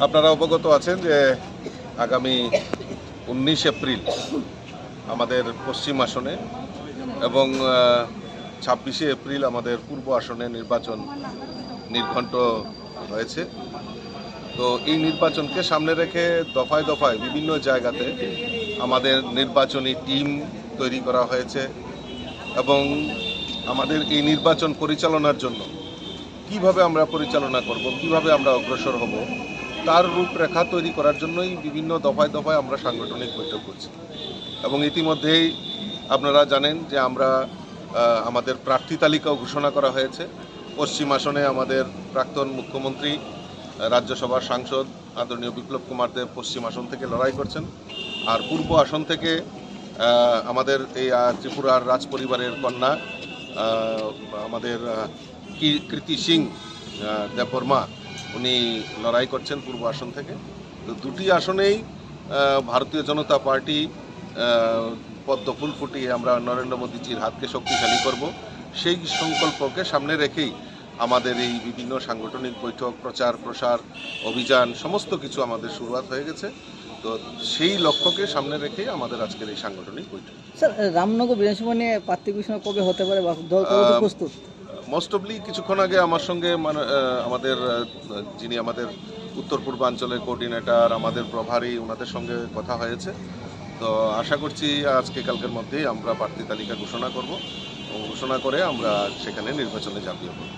আপনারা অবগত আছেন যে আগামী উনিশ এপ্রিল আমাদের পশ্চিম আসনে এবং ছাব্বিশে এপ্রিল আমাদের পূর্ব আসনে নির্বাচন নির্ঘণ্ট হয়েছে তো এই নির্বাচনকে সামনে রেখে দফায় দফায় বিভিন্ন জায়গাতে আমাদের নির্বাচনী টিম তৈরি করা হয়েছে এবং আমাদের এই নির্বাচন পরিচালনার জন্য কীভাবে আমরা পরিচালনা করব, কীভাবে আমরা অগ্রসর হব তার রূপরেখা তৈরি করার জন্যই বিভিন্ন দফায় দফায় আমরা সাংগঠনিক বৈঠক করছি। এবং ইতিমধ্যেই আপনারা জানেন যে আমরা আমাদের প্রার্থী তালিকাও ঘোষণা করা হয়েছে। পশ্চিম আসনে আমাদের প্রাক্তন মুখ্যমন্ত্রী রাজ্যসভার সাংসদ আদরণীয় বিপ্লব কুমার দেব পশ্চিম আসন থেকে লড়াই করছেন। আর পূর্ব আসন থেকে আমাদের এই ত্রিপুরার রাজ পরিবারের কন্যা আমাদের আহ, কি- কৃতি সিং দেববর্মা উনি লড়াই করছেন পূর্ব আসন থেকে। তো দুটি আসনেই ভারতীয় জনতা পার্টি পদ্ম ফুল ফুটিয়ে আমরা নরেন্দ্র মোদীজির হাতকে শক্তিশালী করব। সেই সংকল্পকে সামনে রেখেই আমাদের এই বিভিন্ন সাংগঠনিক বৈঠক প্রচার প্রসার অভিযান সমস্ত কিছু আমাদের শুরুয়াত হয়ে গেছে। তো সেই লক্ষ্যকে সামনে রেখেই আমাদের আজকের এই সাংগঠনিক বৈঠক। স্যার রামনগর বিধানসভা নিয়ে প্রার্থী ঘোষণা কবে হতে পারে বা প্রস্তুত? মোস্ট অফলি কিছুক্ষণ আগে আমার সঙ্গে আমাদের যিনি আমাদের উত্তর পূর্বাঞ্চলের কোঅর্ডিনেটর আমাদের প্রভারী ওনাদের সঙ্গে কথা হয়েছে। তো আশা করছি আজকে কালকের মধ্যেই আমরা প্রার্থী তালিকা ঘোষণা করব। ঘোষণা করে আমরা সেখানে নির্বাচনে ঝাঁপিয়ে পড়ব।